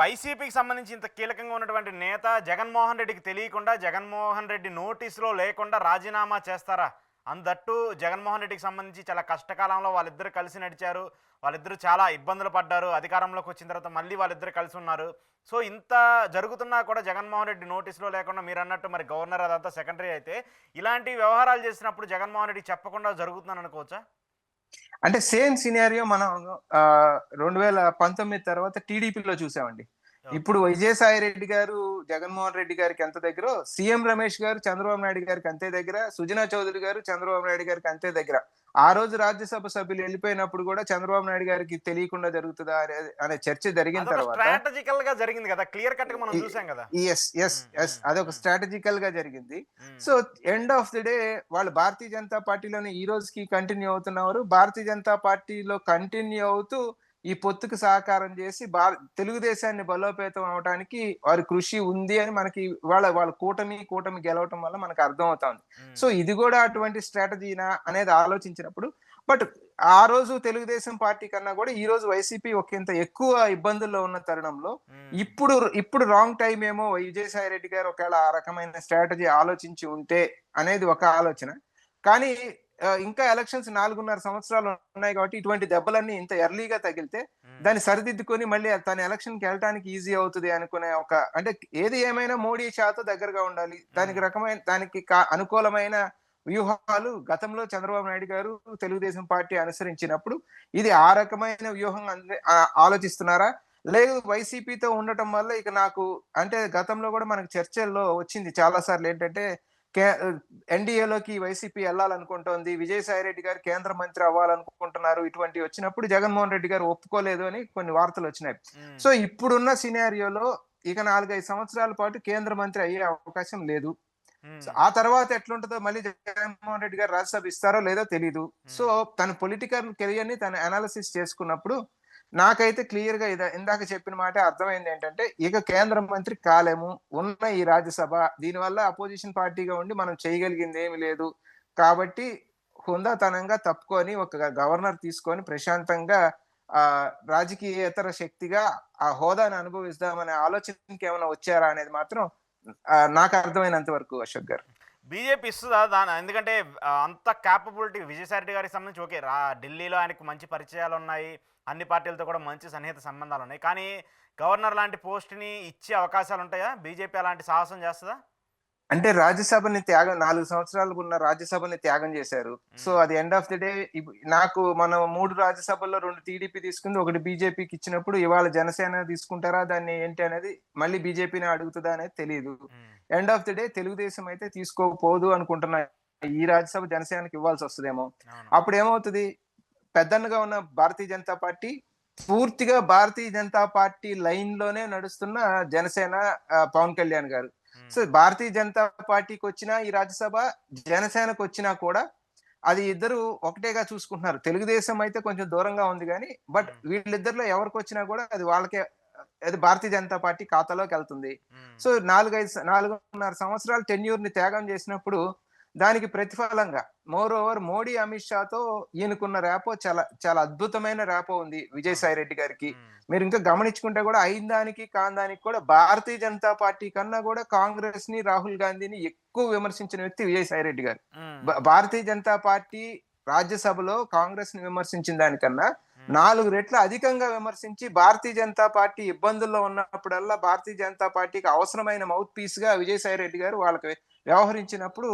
వైసీపీకి సంబంధించి ఇంత కీలకంగా ఉన్నటువంటి నేత జగన్మోహన్ రెడ్డికి తెలియకుండా జగన్మోహన్ రెడ్డి నోటీసులో లేకుండా రాజీనామా చేస్తారా? అందట్టు జగన్మోహన్ రెడ్డికి సంబంధించి చాలా కష్టకాలంలో వాళ్ళిద్దరు కలిసి నడిచారు. వాళ్ళిద్దరూ చాలా ఇబ్బందులు పడ్డారు. అధికారంలోకి వచ్చిన తర్వాత మళ్ళీ వాళ్ళిద్దరు కలిసి ఉన్నారు. సో ఇంత జరుగుతున్నా కూడా జగన్మోహన్ రెడ్డి నోటీసులో లేకుండా మీరు అన్నట్టు మరి గవర్నర్ అదంతా సెకండరీ అయితే ఇలాంటి వ్యవహారాలు చేసినప్పుడు జగన్మోహన్ రెడ్డి చెప్పకుండా జరుగుతుందని అనుకోవచ్చా? అంటే సేమ్ సినారియో మనం ఆ, రెండు వేల పంతొమ్మిది తర్వాత టీడీపీలో చూసామండి. ఇప్పుడు విజయసాయి రెడ్డి గారు జగన్మోహన్ రెడ్డి గారికి ఎంత దగ్గర? సీఎం రమేష్ గారు చంద్రబాబు నాయుడు గారికి అంతే దగ్గర. సుజనా చౌదరి గారు చంద్రబాబు నాయుడు గారికి అంతే దగ్గర. ఆ రోజు రాజ్యసభ సభ్యులు వెళ్ళిపోయినప్పుడు కూడా చంద్రబాబు నాయుడు గారికి తెలియకుండా జరుగుతుందా అనే- చర్చ జరిగిన తర్వాత స్ట్రాటజికల్గా జరిగింది కదా? క్లియర్ కట్గా మనం చూసాం కదా? ఎస్ ఎస్ ఎస్ అదొక. స్ట్రాటజికల్గా జరిగింది. So end of the day వాళ్ళు భారతీయ జనతా పార్టీలోనే ఈ రోజుకి కంటిన్యూ అవుతున్నారు భారతీయ జనతా పార్టీలో కంటిన్యూ అవుతూ ఈ పొత్తుకు సహకారం చేసి భార తెలుగుదేశాన్ని బలోపేతం అవడానికి వారి కృషి ఉంది అని మనకి వాళ్ళ వాళ్ళ కూటమి కూటమి గెలవటం వల్ల మనకు అర్థం అవుతుంది సో ఇది కూడా అటువంటి స్ట్రాటజీనా అనేది ఆలోచించినప్పుడు బట్ ఆ రోజు తెలుగుదేశం పార్టీ కన్నా కూడా ఈ రోజు వైసీపీ ఒకంత ఎక్కువ ఇబ్బందుల్లో ఉన్న తరుణంలో ఇప్పుడు ఇప్పుడు రాంగ్ టైం ఏమో విజయసాయి రెడ్డి గారు ఒకవేళ ఆ రకమైన స్ట్రాటజీ ఆలోచించి ఉంటే అనేది ఒక ఆలోచన. కానీ ఇంకా ఎలక్షన్స్ నాలుగున్నర సంవత్సరాలు ఉన్నాయి కాబట్టి ఇటువంటి దెబ్బలన్నీ ఇంత ఎర్లీగా తగిలితే దాన్ని సరిదిద్దుకొని మళ్ళీ తన ఎలక్షన్కి వెళ్ళడానికి ఈజీ అవుతుంది అనుకునే ఒక అంటే ఏది ఏమైనా మోడీ షాతో దగ్గరగా ఉండాలి. దానికి రకమైన దానికి అనుకూలమైన వ్యూహాలు గతంలో చంద్రబాబు నాయుడు గారు తెలుగుదేశం పార్టీ అనుసరించినప్పుడు ఇది ఆ రకమైన వ్యూహం ఆలోచిస్తున్నారా? లేదు వైసీపీతో ఉండటం వల్ల ఇక నాకు అంటే గతంలో కూడా మనకు చర్చల్లో వచ్చింది చాలా సార్లు ఏంటంటే ఎన్డీఏలోకి వైసీపీ వెళ్ళాలనుకుంటోంది విజయసాయి రెడ్డి గారు కేంద్ర మంత్రి అవ్వాలనుకుంటున్నారు. ఇటువంటి వచ్చినప్పుడు జగన్మోహన్ రెడ్డి గారు ఒప్పుకోలేదు అని కొన్ని వార్తలు వచ్చినాయి. సో ఇప్పుడున్న సినారియోలో ఇక నాలుగైదు సంవత్సరాల పాటు కేంద్ర మంత్రి అయ్యే అవకాశం లేదు. ఆ తర్వాత ఎట్లుంటుందో మళ్ళీ జగన్మోహన్ రెడ్డి గారు రాజ్యసభ ఇస్తారో లేదో తెలియదు సో తన పొలిటికల్ కెరియర్ని తను అనాలిసిస్ చేసుకున్నప్పుడు నాకైతే క్లియర్గా ఇద- ఇందాక చెప్పిన మాట అర్థమైంది ఏంటంటే ఇక కేంద్ర మంత్రి కాలేము ఉన్న ఈ రాజ్యసభ దీనివల్ల అపోజిషన్ పార్టీగా ఉండి మనం చేయగలిగింది ఏమి లేదు. కాబట్టి హుందాతనంగా తప్పుకొని ఒక గవర్నర్ తీసుకొని ప్రశాంతంగా ఆ రాజకీయేతర శక్తిగా ఆ హోదాను అనుభవిస్తామనే ఆలోచనకి ఏమైనా వచ్చారా అనేది మాత్రం నాకు అర్థమైనంత వరకు అశోక్ గారు. బీజేపీ ఇస్తుందా దాని? ఎందుకంటే అంత క్యాపబిలిటీ విజయసాయి రెడ్డి గారికి సంబంధించి ఓకే రా ఢిల్లీలో ఆయనకు మంచి పరిచయాలు ఉన్నాయి. అన్ని పార్టీలతో కూడా మంచి సన్నిహిత సంబంధాలు ఉన్నాయి. కానీ గవర్నర్ లాంటి పోస్ట్ని ఇచ్చే అవకాశాలు ఉంటాయా? బీజేపీ అలాంటి సాహసం చేస్తుందా? అంటే రాజ్యసభని త్యాగం నాలుగు సంవత్సరాలు ఉన్న రాజ్యసభని త్యాగం చేశారు. సో అది ఎండ్ ఆఫ్ ది డే నాకు మనం మూడు రాజ్యసభల్లో రెండు టీడీపీ తీసుకుంది ఒకటి బీజేపీకి ఇచ్చినప్పుడు ఇవాళ జనసేన తీసుకుంటారా దాన్ని ఏంటి అనేది మళ్ళీ బీజేపీని అడుగుతుందా అనేది తెలియదు end of the day Telugu Desam అయితే తీసుకోపోదు అనుకుంటున్నా ఈ రాజ్యసభ జనసేనకి ఇవ్వాల్సి వస్తుందేమో. అప్పుడు ఏమవుతుంది? పెద్దన్నగా ఉన్న భారతీయ జనతా పార్టీ పూర్తిగా భారతీయ జనతా పార్టీ లైన్లోనే నడుస్తున్న జనసేన పవన్ కళ్యాణ్ గారు. సో భారతీయ జనతా పార్టీకి వచ్చినా ఈ రాజ్యసభ జనసేనకు వచ్చినా కూడా అది ఇద్దరు ఒకటేగా చూసుకుంటున్నారు. తెలుగుదేశం అయితే కొంచెం దూరంగా ఉంది కానీ బట్. వీళ్ళిద్దరిలో ఎవరికి వచ్చినా కూడా అది వాళ్ళకే అది భారతీయ జనతా పార్టీ ఖాతాలోకి వెళ్తుంది. సో నాలుగైదు నాలుగున్నర సంవత్సరాలు టెన్యూర్ని త్యాగం చేసినప్పుడు దానికి ప్రతిఫలంగా. మోర్ ఓవర్ మోడీ అమిత్ షాతో ఈయనకున్న ర్యాపో చాలా చాలా అద్భుతమైన ర్యాపో ఉంది విజయసాయి రెడ్డి గారికి. మీరు ఇంకా గమనించుకుంటే కూడా అయిన దానికి కాని దానికి కూడా భారతీయ జనతా పార్టీ కన్నా కూడా కాంగ్రెస్ని రాహుల్ గాంధీని ఎక్కువ విమర్శించిన వ్యక్తి విజయసాయి రెడ్డి గారు. భారతీయ జనతా పార్టీ రాజ్యసభలో కాంగ్రెస్ని విమర్శించిన దానికన్నా నాలుగు రెట్లు అధికంగా విమర్శించి భారతీయ జనతా పార్టీ ఇబ్బందుల్లో ఉన్నప్పుడల్లా భారతీయ జనతా పార్టీకి అవసరమైన మౌత్ పీస్గా విజయసాయి రెడ్డి గారు వాళ్ళకి వ్యవహరించినప్పుడు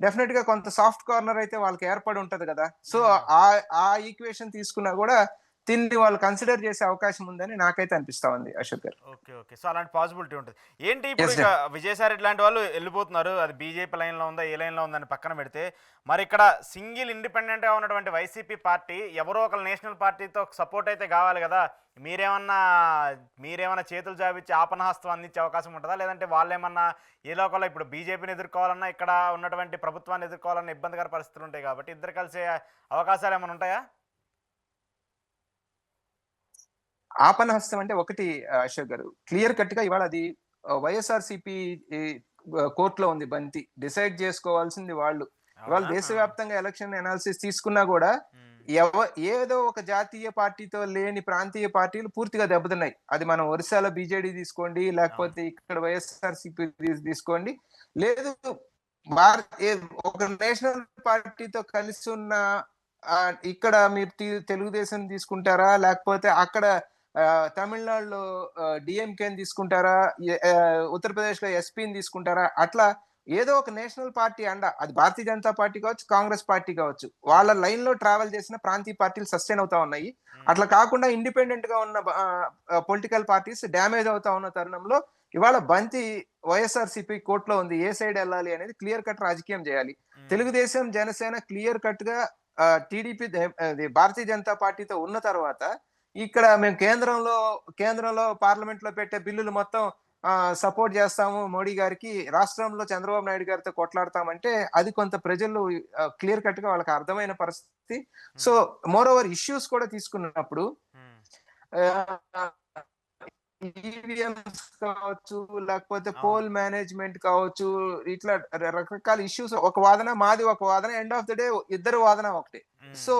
డెఫినెట్గా కొంత సాఫ్ట్ కార్నర్ అయితే వాళ్ళకి ఏర్పడి ఉంటది కదా. సో ఆ ఆ ఈక్వేషన్ తీసుకున్నా కూడా దీన్ని వాళ్ళు కన్సిడర్ చేసే అవకాశం ఉందని నాకైతే అనిపిస్తా ఉంది Ashok garu. Okay okay. So అలాంటి పాసిబిలిటీ ఉంటుంది. ఏంటి ఇప్పుడు విజయసాయి రెడ్డి లాంటి వాళ్ళు వెళ్ళిపోతున్నారు. అది బీజేపీ లైన్లో ఉందా ఏ లైన్లో ఉందని పక్కన పెడితే మరి ఇక్కడ సింగిల్ ఇండిపెండెంట్గా ఉన్నటువంటి వైసీపీ పార్టీ ఎవరో ఒక నేషనల్ పార్టీతో సపోర్ట్ అయితే కావాలి కదా. మీరేమన్నా మీరేమన్నా చేతులు జాబిచ్చి ఆపనహస్తం అందించే అవకాశం ఉంటుందా? లేదంటే వాళ్ళు ఏమన్నా ఏ లోకల్లో ఇప్పుడు బీజేపీని ఎదుర్కోవాలన్నా ఇక్కడ ఉన్నటువంటి ప్రభుత్వాన్ని ఎదుర్కోవాలన్న ఇబ్బందికర పరిస్థితులు ఉంటాయి కాబట్టి ఇద్దరు కలిసే అవకాశాలు ఏమైనా ఉంటాయా? ఆపనహస్తం అంటే ఒకటి అశోక్ గారు. క్లియర్ కట్గా ఇవాళ అది వైఎస్ఆర్ సిపి కోర్టులో ఉంది బంతి. డిసైడ్ చేసుకోవాల్సింది వాళ్ళు. ఇవాళ? దేశవ్యాప్తంగా ఎలక్షన్ అనాలిసిస్ తీసుకున్నా కూడా ఎవ ఏదో ఒక జాతీయ పార్టీతో లేని ప్రాంతీయ పార్టీలు పూర్తిగా దెబ్బతిన్నాయి. అది మనం ఒరిస్సాలో బీజేడీ తీసుకోండి లేకపోతే ఇక్కడ వైఎస్ఆర్ తీసుకోండి. లేదు ఒక నేషనల్ పార్టీతో కలిసి ఉన్న ఇక్కడ మీరు తెలుగుదేశం తీసుకుంటారా లేకపోతే అక్కడ తమిళనాడులో డిఎంకేని తీసుకుంటారా? ఏ- ఆ, ఉత్తరప్రదేశ్లో ఎస్పీని తీసుకుంటారా? అట్లా ఏదో ఒక నేషనల్ పార్టీ అండ. అది భారతీయ జనతా పార్టీ కావచ్చు కాంగ్రెస్ పార్టీ కావచ్చు. వాళ్ళ లైన్లో ట్రావెల్ చేసిన ప్రాంతీయ పార్టీలు సస్టైన్ అవుతా ఉన్నాయి. అట్లా కాకుండా ఇండిపెండెంట్గా ఉన్న పొలిటికల్ పార్టీస్ డ్యామేజ్ అవుతా ఉన్న తరుణంలో ఇవాళ బంతి వైఎస్ఆర్ సిపి కోర్టులో ఉంది. ఏ సైడ్ వెళ్ళాలి అనేది క్లియర్ కట్ రాజకీయం చేయాలి. తెలుగుదేశం జనసేన క్లియర్ కట్గా టీడీపీ భారతీయ జనతా పార్టీతో ఉన్న తర్వాత ఇక్కడ మేము కేంద్రంలో కేంద్రంలో పార్లమెంట్లో పెట్టే బిల్లులు మొత్తం సపోర్ట్ చేస్తాము మోడీ గారికి రాష్ట్రంలో చంద్రబాబు నాయుడు గారితో కొట్లాడతామంటే అది కొంత ప్రజలు క్లియర్ కట్గా వాళ్ళకి అర్థమైన పరిస్థితి సో మోర్ ఓవర్ ఇష్యూస్ కూడా తీసుకున్నప్పుడు. ఈవీఎంస్ కావచ్చు లేకపోతే. పోల్ మేనేజ్మెంట్ కావచ్చు ఇట్లా రకరకాల ఇష్యూస్ ఒక వాదన మాది ఒక వాదన ఎండ్ ఆఫ్ ద డే ఇద్దరు వాదన ఒకటే. సో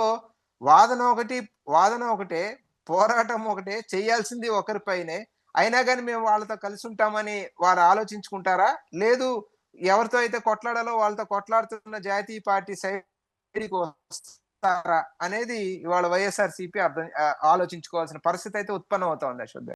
వాదన ఒకటి వాదన ఒకటే పోరాటం ఒకటే చేయాల్సింది ఒకరిపైనే. అయినా కానీ మేము వాళ్ళతో కలిసి ఉంటామని వారు ఆలోచించుకుంటారా? లేదు ఎవరితో అయితే కొట్లాడాలో వాళ్ళతో కొట్లాడుతున్న జాతీయ పార్టీ సైడ్కి వస్తారా? అనేది ఇవాళ వైఎస్ఆర్ సిపి అర్థం ఆలోచించుకోవాల్సిన పరిస్థితి అయితే ఉత్పన్నం అవుతోంది అశోక్